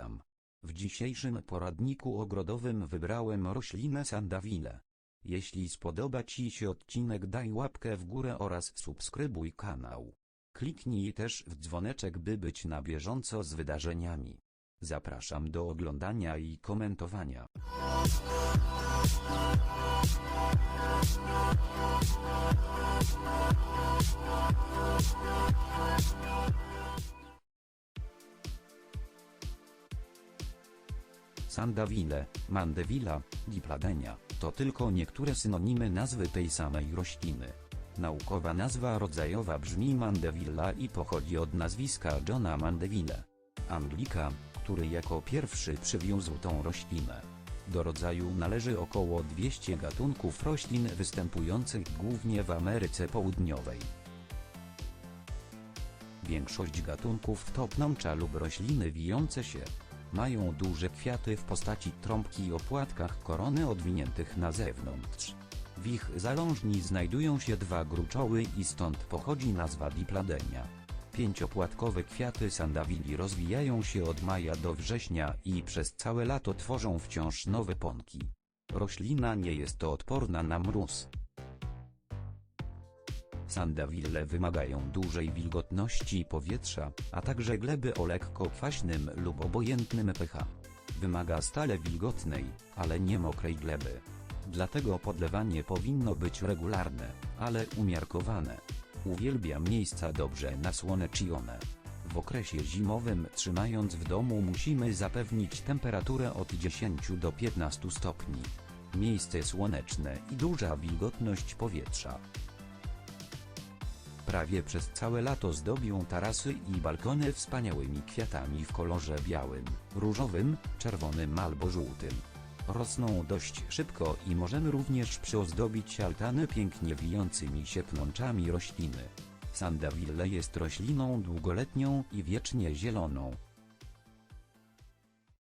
witam. W dzisiejszym poradniku ogrodowym wybrałem roślinę sandawile. Jeśli spodoba Ci się odcinek daj łapkę w górę oraz subskrybuj kanał. Kliknij też w dzwoneczek by być na bieżąco z wydarzeniami. Zapraszam do oglądania i komentowania. Sandawile, mandewila, dipladenia, to tylko niektóre synonimy nazwy tej samej rośliny. Naukowa nazwa rodzajowa brzmi Mandevilla i pochodzi od nazwiska Johna Mandeville. Anglika, który jako pierwszy przywiózł tą roślinę. Do rodzaju należy około 200 gatunków roślin występujących głównie w Ameryce Południowej. Większość gatunków to pnącza lub rośliny wijące się. Mają duże kwiaty w postaci trąbki o płatkach korony odwiniętych na zewnątrz. W ich zalążni znajdują się dwa gruczoły i stąd pochodzi nazwa dipladenia. Pięciopłatkowe kwiaty sandawili rozwijają się od maja do września i przez całe lato tworzą wciąż nowe pąki. Roślina nie jest to odporna na mróz. Sandawille wymagają dużej wilgotności powietrza, a także gleby o lekko kwaśnym lub obojętnym pH. Wymaga stale wilgotnej, ale nie mokrej gleby. Dlatego podlewanie powinno być regularne, ale umiarkowane. Uwielbia miejsca dobrze nasłonecznione. W okresie zimowym trzymając w domu musimy zapewnić temperaturę od 10 do 15 stopni. Miejsce słoneczne i duża wilgotność powietrza. Prawie przez całe lato zdobią tarasy i balkony wspaniałymi kwiatami w kolorze białym, różowym, czerwonym albo żółtym. Rosną dość szybko i możemy również przyozdobić altany pięknie wijącymi się pnączami rośliny. Sandawille jest rośliną długoletnią i wiecznie zieloną,